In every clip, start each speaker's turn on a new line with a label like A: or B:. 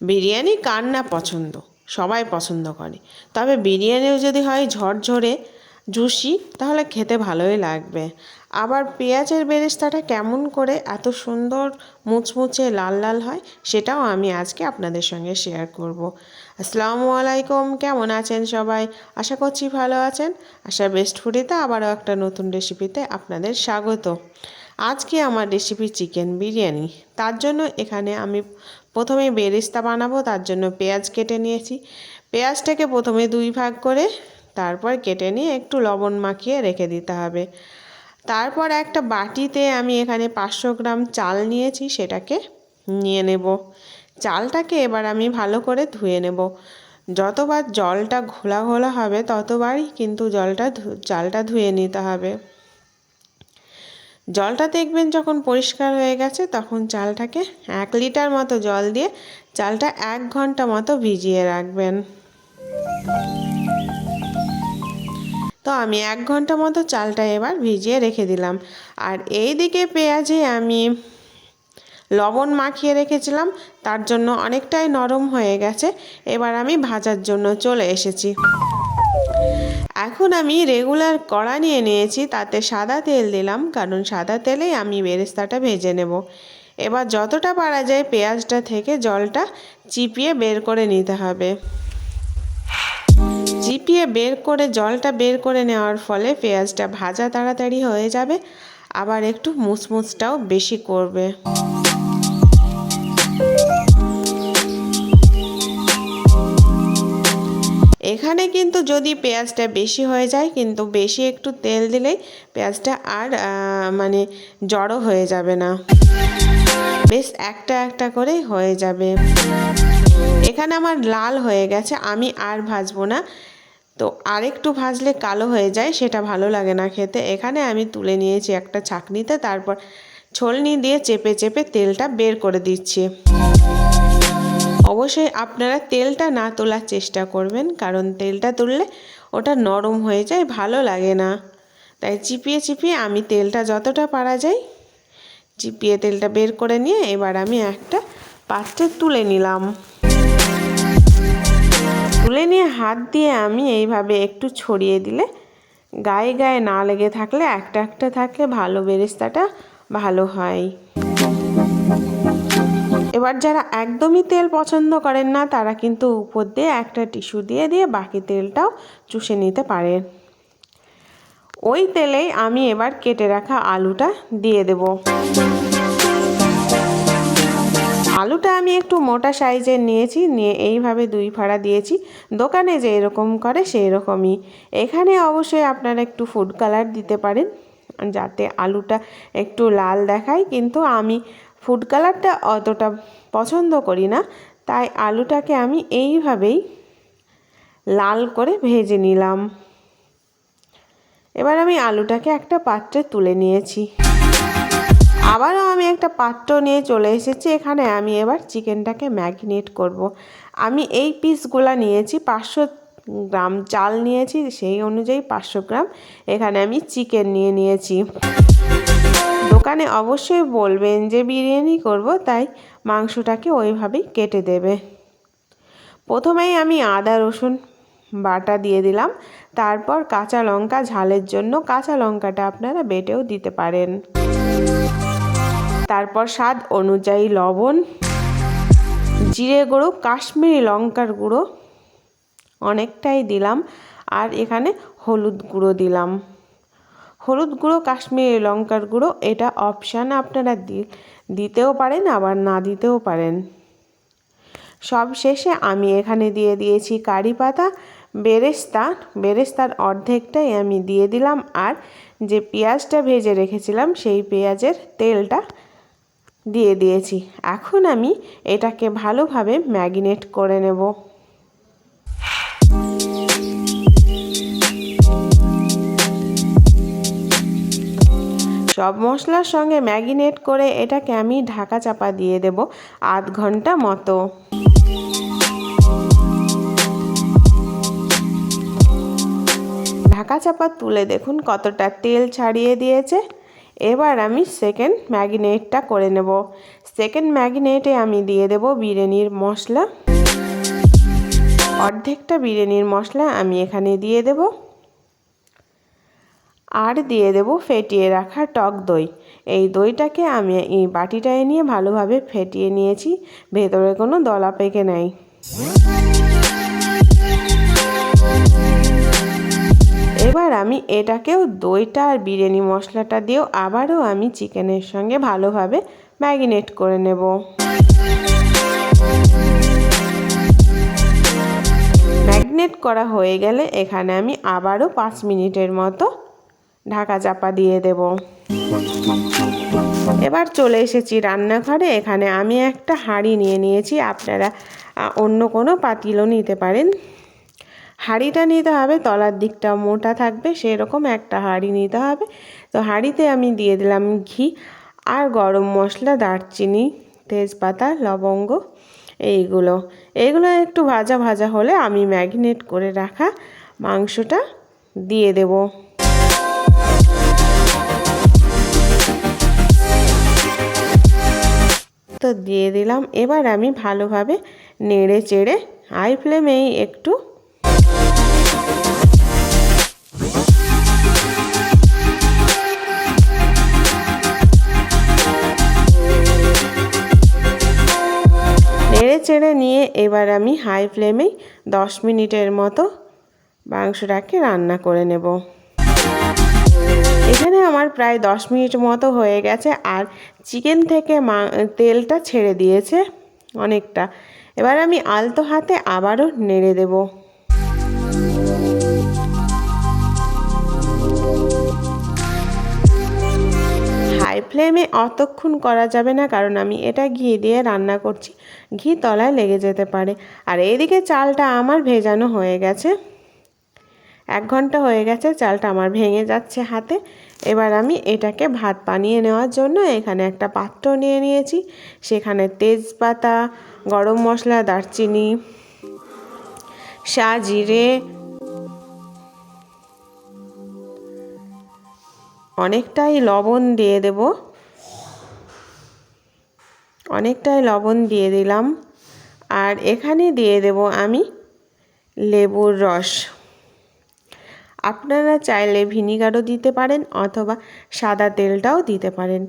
A: বিরিয়ানি কার না পছন্দ? সবাই পছন্দ করে। তবে বিরিয়ানিও যদি হয় ঝরঝরে, জুসি, তাহলে খেতে ভালোই লাগবে। আবার পেঁয়াজের বেরেস্তাটা কেমন করে এত সুন্দর মুচমুচে লাল লাল হয়, সেটাও আমি আজকে আপনাদের সঙ্গে শেয়ার করব। আসসালামু আলাইকুম, কেমন আছেন সবাই? আশা করছি ভালো আছেন। আশা বেস্ট ফুডিতে আবারও একটা নতুন রেসিপিতে আপনাদের স্বাগত। আজকে আমার রেসিপি চিকেন বিরিয়ানি। তার জন্য এখানে আমি প্রথমে বেরেস্তা বানাবো, তার জন্য পেঁয়াজ কেটে নিয়েছি। পেঁয়াজটাকে প্রথমে দুই ভাগ করে তারপর কেটে নিয়ে একটু লবণ মাখিয়ে রেখে দিতে হবে। তারপর একটা বাটিতে আমি এখানে পাঁচশো গ্রাম চাল নিয়েছি, সেটাকে নিয়ে নেব। চালটাকে এবার আমি ভালো করে ধুয়ে নেব। যতবার জলটা ঘোলা ঘোলা হবে ততবারই কিন্তু জলটা চালটা ধুয়ে নিতে হবে। জলটা দেখবেন যখন পরিষ্কার হয়ে গেছে, তখন চালটাকে এক লিটার মতো জল দিয়ে চালটা এক ঘণ্টা মতো ভিজিয়ে রাখবেন। তো আমি এক ঘণ্টা মতো চালটা এবার ভিজিয়ে রেখে দিলাম। আর এই দিকে পেঁয়াজে আমি লবণ মাখিয়ে রেখেছিলাম, তার জন্য অনেকটাই নরম হয়ে গেছে। এবার আমি ভাজার জন্য চলে এসেছি। এখন আমি রেগুলার কড়া নিয়ে নিয়েছি, তাতে সাদা তেল দিলাম, কারণ সাদা তেলেই আমি বেরেস্তাটা ভেজে নেব। এবার যতটা পারা যায় পেঁয়াজটা থেকে জলটা চিপিয়ে বের করে নিতে হবে। চিপিয়ে বের করে, জলটা বের করে নেওয়ার ফলে পেঁয়াজটা ভাজা তাড়াতাড়ি হয়ে যাবে, আবার একটু মুচমুচটাও বেশি করবে। এখানে কিন্তু যদি পেঁয়াজটা বেশি হয়ে যায়, কিন্তু বেশি একটু তেল দিলেই পেঁয়াজটা আর মানে জড়ো হয়ে যাবে না। বেশ একটা একটা করে হয়ে যাবে। এখানে আমার লাল হয়ে গেছে, আমি আর ভাজবো না। তো আরেকটু ভাজলে কালো হয়ে যায়, সেটা ভালো লাগে না খেতে। এখানে আমি তুলে নিয়েছি একটা ছাকনিতে, তারপর ছলনি দিয়ে চেপে চেপে তেলটা বের করে দিচ্ছি। অবশ্যই আপনারা তেলটা না তোলার চেষ্টা করবেন, কারণ তেলটা তুললে ওটা নরম হয়ে যায়, ভালো লাগে না। তাই চিপিয়ে চিপিয়ে আমি তেলটা যতটা পারা যায়, চিপিয়ে তেলটা বের করে নিয়ে এবার আমি একটা পাত্রে তুলে নিলাম। তুলে নিয়ে হাত দিয়ে আমি এইভাবে একটু ছড়িয়ে দিলে গায়ে গায়ে না লেগে থাকলে একটা একটা থাকলে ভালো বেরেস্তাটা ভালো হয়। এবার যারা একদমই তেল পছন্দ করেন না, তারা কিন্তু উপর দিয়ে একটা টিস্যু দিয়ে দিয়ে বাকি তেলটাও চুষে নিতে পারেন ওই তেলেই আমি এবার কেটে রাখা আলুটা দিয়ে দেব। আলুটা আমি একটু মোটা সাইজের নিয়েছি, নিয়ে এইভাবে দুই ফাড়া দিয়েছি। দোকানে যে এরকম করে সেই রকমই এখানে অবশ্যই আপনারা একটু ফুড কালার দিতে পারেন, যাতে আলুটা একটু লাল দেখায়। কিন্তু আমি ফুড কালারটা অতটা পছন্দ করি না, তাই আলুটাকে আমি এইভাবেই লাল করে ভেজে নিলাম। এবার আমি আলুটাকে একটা পাত্রে তুলে নিয়েছি। আবারও আমি একটা পাত্র নিয়ে চলে এসেছি, এখানে আমি এবার চিকেনটাকে ম্যাগনেট করব। আমি এই পিসগুলো নিয়েছি, পাঁচশো গ্রাম চাল নিয়েছি, সেই অনুযায়ী পাঁচশো গ্রাম এখানে আমি চিকেন নিয়ে নিয়েছি। দোকানে অবশ্যই বলবেন যে বিরিয়ানি করব, তাই মাংসটাকে ওইভাবেই কেটে দেবে। প্রথমেই আমি আদা, রসুন বাটা দিয়ে দিলাম। তারপর কাঁচা লঙ্কা ঝালের জন্য কাঁচা লঙ্কাটা আপনারা বেটেও দিতে পারেন। তারপর স্বাদ অনুযায়ী লবণ, জিরে গুঁড়ো, কাশ্মীরি লঙ্কার গুঁড়ো অনেকটাই দিলাম। আর এখানে হলুদ গুঁড়ো দিলাম। হলুদ গুঁড়ো, কাশ্মীরি লঙ্কার গুঁড়ো, এটা অপশান আপনারা দি দিতেও পারেন, আবার না দিতেও পারেন। সব শেষে আমি এখানে দিয়ে দিয়েছি কারি পাতা, বেরেস্তা, বেরেস্তার অর্ধেকটাই আমি দিয়ে দিলাম, আর যে পেঁয়াজটা ভেজে রেখেছিলাম, সেই পেঁয়াজের তেলটা দিয়ে দিয়েছি। এখন আমি এটাকে ভালোভাবে ম্যাগিনেট করে নেব। সব মশলার সঙ্গে ম্যাগিনেট করে এটাকে আমি ঢাকা চাপা দিয়ে দেব আধ ঘণ্টা মতো। ঢাকা চাপা তুলে দেখুন কতটা তেল ছাড়িয়ে দিয়েছে। এবার আমি সেকেন্ড ম্যাগিনেটটা করে নেব। সেকেন্ড ম্যাগিনেটে আমি দিয়ে দেব বিরিয়ানির মশলা। অর্ধেকটা বিরিয়ানির মশলা আমি এখানে দিয়ে দেব। আর দিয়ে দেব ফেটিয়ে রাখা টক দই। এই দইটাকে আমি এই বাটিটায় নিয়ে ভালোভাবে ফেটিয়ে নিয়েছি, ভেতরে কোনো দলা পেকে নেই। এবার আমি এটাকেও দইটা আর বিরিয়ানি মশলাটা দিয়েও আবারও আমি চিকেনের সঙ্গে ভালোভাবে ম্যাগিনেট করে নেব। ম্যাগনেট করা হয়ে গেলে এখানে আমি আবারও পাঁচ মিনিটের মতো ঢাকা চাপা দিয়ে দেব। এবার চলে এসেছি রান্নাঘরে। এখানে আমি একটা হাঁড়ি নিয়ে নিয়েছি। আপনারা অন্য কোনো পাতিলও নিতে পারেন। হাঁড়িটা নিতে হবে, তলার দিকটা মোটা থাকবে, সেরকম একটা হাঁড়ি নিতে হবে। তো হাঁড়িতে আমি দিয়ে দিলাম ঘি আর গরম মশলা, দারচিনি, তেজপাতা, লবঙ্গ, এইগুলো। এইগুলো একটু ভাজা ভাজা হলে আমি ম্যাগনেট করে রাখা মাংসটা দিয়ে দেব। তো দিয়ে দিলাম। এবার আমি ভালোভাবে নেড়ে চেড়ে হাই ফ্লেমেই একটু নেড়ে চেড়ে নিয়ে এবার আমি হাই ফ্লেমেই দশ মিনিটের মতো মাংসটাকে রান্না করে নেব। এখানে আমার প্রায় দশ মিনিট মতো হয়ে গেছে আর চিকেন থেকে মা, তেলটা ছেড়ে দিয়েছে অনেকটা। এবার আমি আলতো হাতে আবারও নেড়ে দেবো। হাই ফ্লেমে অতক্ষণ করা যাবে না, কারণ আমি এটা ঘি দিয়ে রান্না করছি। ঘি তলায় লেগে যেতে পারে। আর এইদিকে চালটা আমার ভেজানো হয়ে গেছে। এক ঘণ্টা হয়ে গেছে, চালটা আমার ভেঙে যাচ্ছে হাতে। এবার আমি এটাকে ভাত বানিয়ে নেওয়ার জন্য এখানে একটা পাত্র নিয়ে নিয়েছি। সেখানে তেজপাতা, গরম মশলা, দারচিনি শাহ জিরে, অনেকটাই লবণ দিয়ে দেব। অনেকটাই লবণ দিয়ে দিলাম। আর এখানে দিয়ে দেব আমি লেবুর রস। আপনারা চাইলে ভিনিগারও দিতে পারেন অথবা সাদা তেলটাও দিতে পারেন।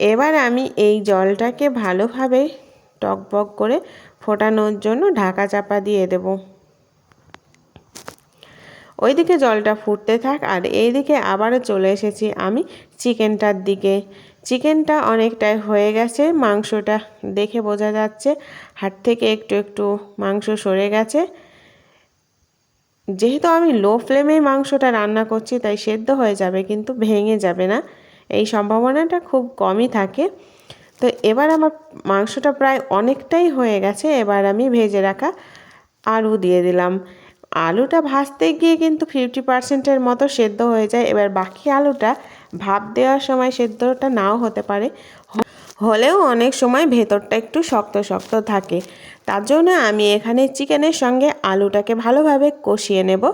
A: এবার আমি এই জলটাকে ভালোভাবে টকবক করে ফোটানোর জন্য ঢাকা চাপা দিয়ে দেবো। ওইদিকে জলটা ফুটতে থাক আর এইদিকে আবারও চলে এসেছি আমি চিকেনটার দিকে। চিকেনটা অনেকটাই হয়ে গেছে, মাংসটা দেখে বোঝা যাচ্ছে। হাট থেকে একটু একটু মাংস সরে গেছে। যেহেতু আমি লো ফ্লেমেই মাংসটা রান্না করছি, তাই সেদ্ধ হয়ে যাবে কিন্তু ভেঙে যাবে না। এই সম্ভাবনাটা খুব কমই থাকে। তো এবার আমার মাংসটা প্রায় অনেকটাই হয়ে গেছে, এবার আমি ভেজে রাখা আলু দিয়ে দিলাম। আলুটা ভাজতে গিয়ে কিন্তু ফিফটি পার্সেন্টের মতো সেদ্ধ হয়ে যায়। এবার বাকি আলুটা ভাপ দেওয়ার সময় সেদ্ধটা নাও হতে পারে। হলেও অনেক সময় ভেতরটা একটু শক্ত শক্ত থাকে। তার জন্য আমি এখানে চিকেনের সঙ্গে আলুটাকে ভালোভাবে কষিয়ে নেব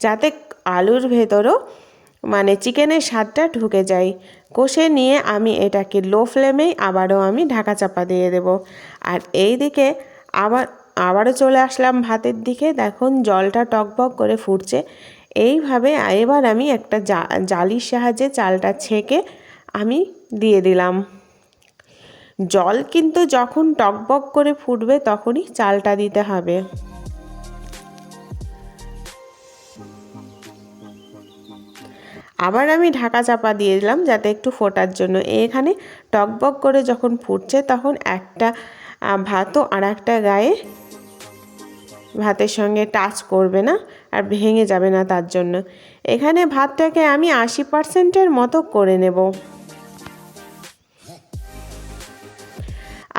A: যাতে আলুর ভেতরও মানে চিকেনের স্বাদটা ঢুকে যায়। কষে নিয়ে আমি এটাকে লো ফ্লেমেই আবারও আমি ঢাকা চাপা দিয়ে দেব। আর এই দিকে আবার, আবারও চলে আসলাম ভাতের দিকে। দেখুন, জলটা টকবক করে ফুটছে। এইভাবে এবার আমি একটা জালির সাহায্যে চালটা ছেঁকে আমি দিয়ে দিলাম। জল কিন্তু যখন টকবক করে ফুটবে তখনই চালটা দিতে হবে। আবার আমি ঢাকা চাপা দিয়ে দিলাম যাতে একটু ফোটার জন্য। এখানে টকবক করে যখন ফুটছে তখন একটা ভাতও আর একটা গায়ে ভাতের সঙ্গে টাচ করবে না আর ভেঙে যাবে না তার জন্য। এখানে ভাতটাকে আমি আশি পার্সেন্টের মতো করে নেব।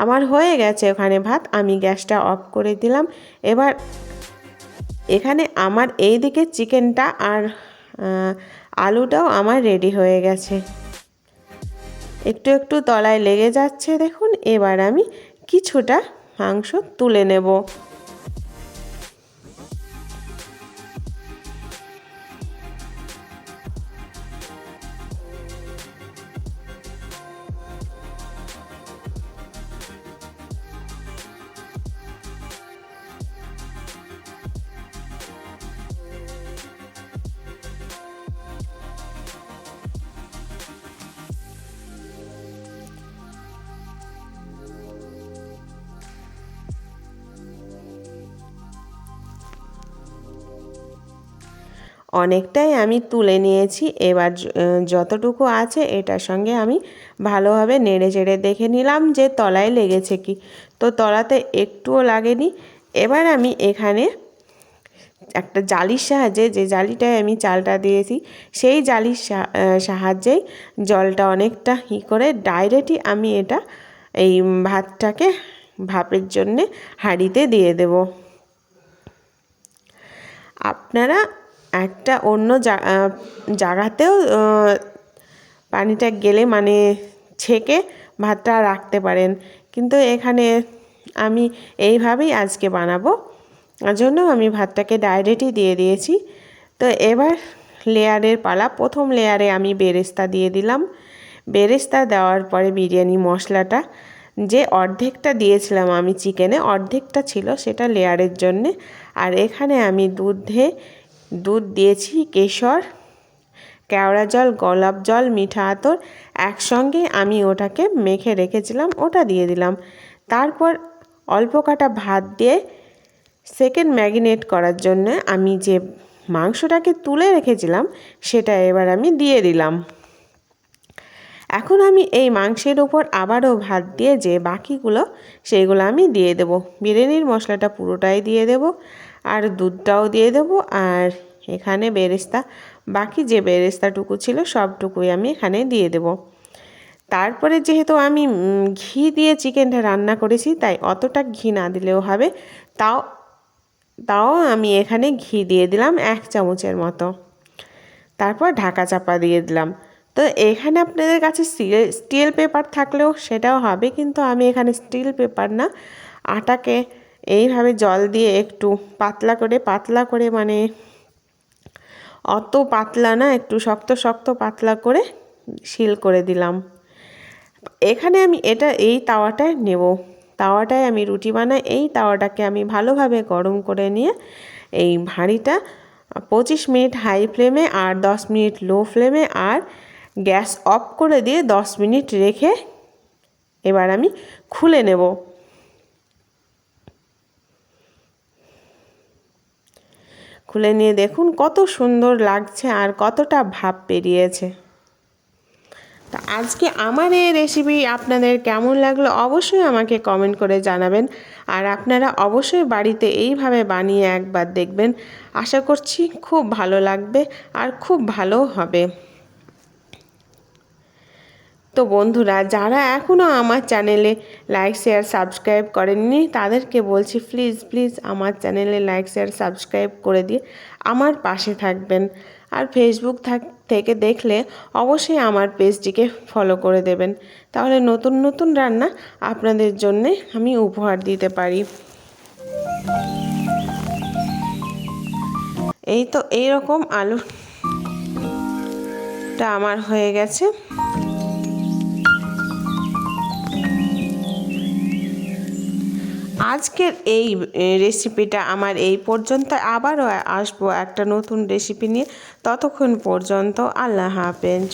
A: আমার হয়ে গেছে ওখানে ভাত, আমি গ্যাসটা অফ করে দিলাম। এবার এখানে আমার এই দিকে চিকেনটা আর আলুটাও আমার রেডি হয়ে গেছে। একটু একটু তলায় লেগে যাচ্ছে দেখুন, এবার আমি কিছুটা মাংস তুলে নেব। অনেকটাই আমি তুলে নিয়েছি। এবার যতটুকু আছে এটার সঙ্গে আমি ভালোভাবে নেড়ে চেড়ে দেখে নিলাম যে তলায় লেগেছে কি। তো তলাতে একটুও লাগেনি। এবার আমি এখানে একটা জালির সাহায্যে যে জালিটায় আমি চালটা দিয়েছি, সেই জালির সাহায্যেই জলটা অনেকটা ই করে ডাইরেক্টই আমি এটা এই ভাতটাকে ভাপের জন্যে হাঁড়িতে দিয়ে দেব। আপনারা একটা অন্য জায়গাতেও পানিটা গেলে মানে ছেঁকে ভাতটা রাখতে পারেন। কিন্তু এখানে আমি এইভাবেই আজকে বানাবো। জন্য আমি ভাতটাকে ডাইরেক্টই দিয়ে দিয়েছি। তো এবার লেয়ারের পালা, প্রথম লেয়ারে আমি বেরেস্তা দিয়ে দিলাম। বেরেস্তা দেওয়ার পরে বিরিয়ানি মশলাটা, যে অর্ধেকটা দিয়েছিলাম আমি চিকেনে অর্ধেকটা ছিল সেটা লেয়ারের জন্যে। আর এখানে আমি দুধে দুধ দিয়েছি, কেশর, কেওড়া জল, গোলাপ জল, মিঠা আতর। একসঙ্গে আমি ওটাকে মেখে রেখেছিলাম, ওটা দিয়ে দিলাম। তারপর অল্প কাটা ভাত দিয়ে সেকেন্ড ম্যাগিনেট করার জন্য আমি যে মাংসটাকে তুলে রেখেছিলাম, সেটা এবার আমি দিয়ে দিলাম। এখন আমি এই মাংসের ওপর আবারও ভাত দিয়ে যে বাকিগুলো সেইগুলো আমি দিয়ে দেবো। বিরিয়ানির মশলাটা পুরোটাই দিয়ে দেবো। আর দুধটাও দিয়ে দেবো আর এখানে বেরেস্তা। বাকি যে বেরেস্তাটুকু ছিল সবটুকুই আমি এখানে দিয়ে দেবো। তারপরে যেহেতু আমি ঘি দিয়ে চিকেনটা রান্না করেছি, তাই অতটা ঘি না দিলেও হবে। তাও তাও আমি এখানে ঘি দিয়ে দিলাম এক চামচের মতো। তারপর ঢাকা চাপা দিয়ে দিলাম। তো এখানে আপনাদের কাছে স্টিল পেপার থাকলেও সেটাও হবে, কিন্তু আমি এখানে স্টিল পেপার না, আটাকে এইভাবে জল দিয়ে একটু পাতলা করে পাতলা করে মানে অত পাতলা না, একটু শক্ত শক্ত পাতলা করে শিল করে দিলাম। এখানে আমি এটা, এই তাওয়াটায় নেব। তাওয়াটায় আমি রুটি বানাই, এই তাওয়াটাকে আমি ভালোভাবে গরম করে নিয়ে এই ভাঁড়িটা পঁচিশ মিনিট হাই ফ্লেমে আর দশ মিনিট লো ফ্লেমে আর গ্যাস অফ করে দিয়ে দশ মিনিট রেখে এবার আমি খুলে নেব। খুলে নিয়ে দেখুন কত সুন্দর লাগছে আর কতটা ভাব পেরিয়েছে। তা আজকে আমার এই রেসিপি আপনাদের কেমন লাগল অবশ্যই আমাকে কমেন্ট করে জানাবেন। আর আপনারা অবশ্যই বাড়িতে এইভাবে বানিয়ে একবার দেখবেন। আশা করছি খুব ভালো লাগবে আর খুব ভালো হবে। তো বন্ধুরা, যারা এখনও আমার চ্যানেলে লাইক শেয়ার সাবস্ক্রাইব করেননি, তাদেরকে বলছি প্লিজ প্লিজ আমার চ্যানেলে লাইক শেয়ার সাবস্ক্রাইব করে দিয়ে আমার পাশে থাকবেন। আর ফেসবুক থাক দেখলে অবশ্যই আমার পেজটিকে ফলো করে দেবেন। তাহলে নতুন নতুন রান্না আপনাদের জন্যে আমি উপহার দিতে পারি। এই তো এইরকম আলুটা আমার হয়ে গেছে। আজকের এই রেসিপিটা আমার এই পর্যন্ত। আবারও আসব একটা নতুন রেসিপি নিয়ে। ততক্ষণ পর্যন্ত আল্লাহ হাফেজ।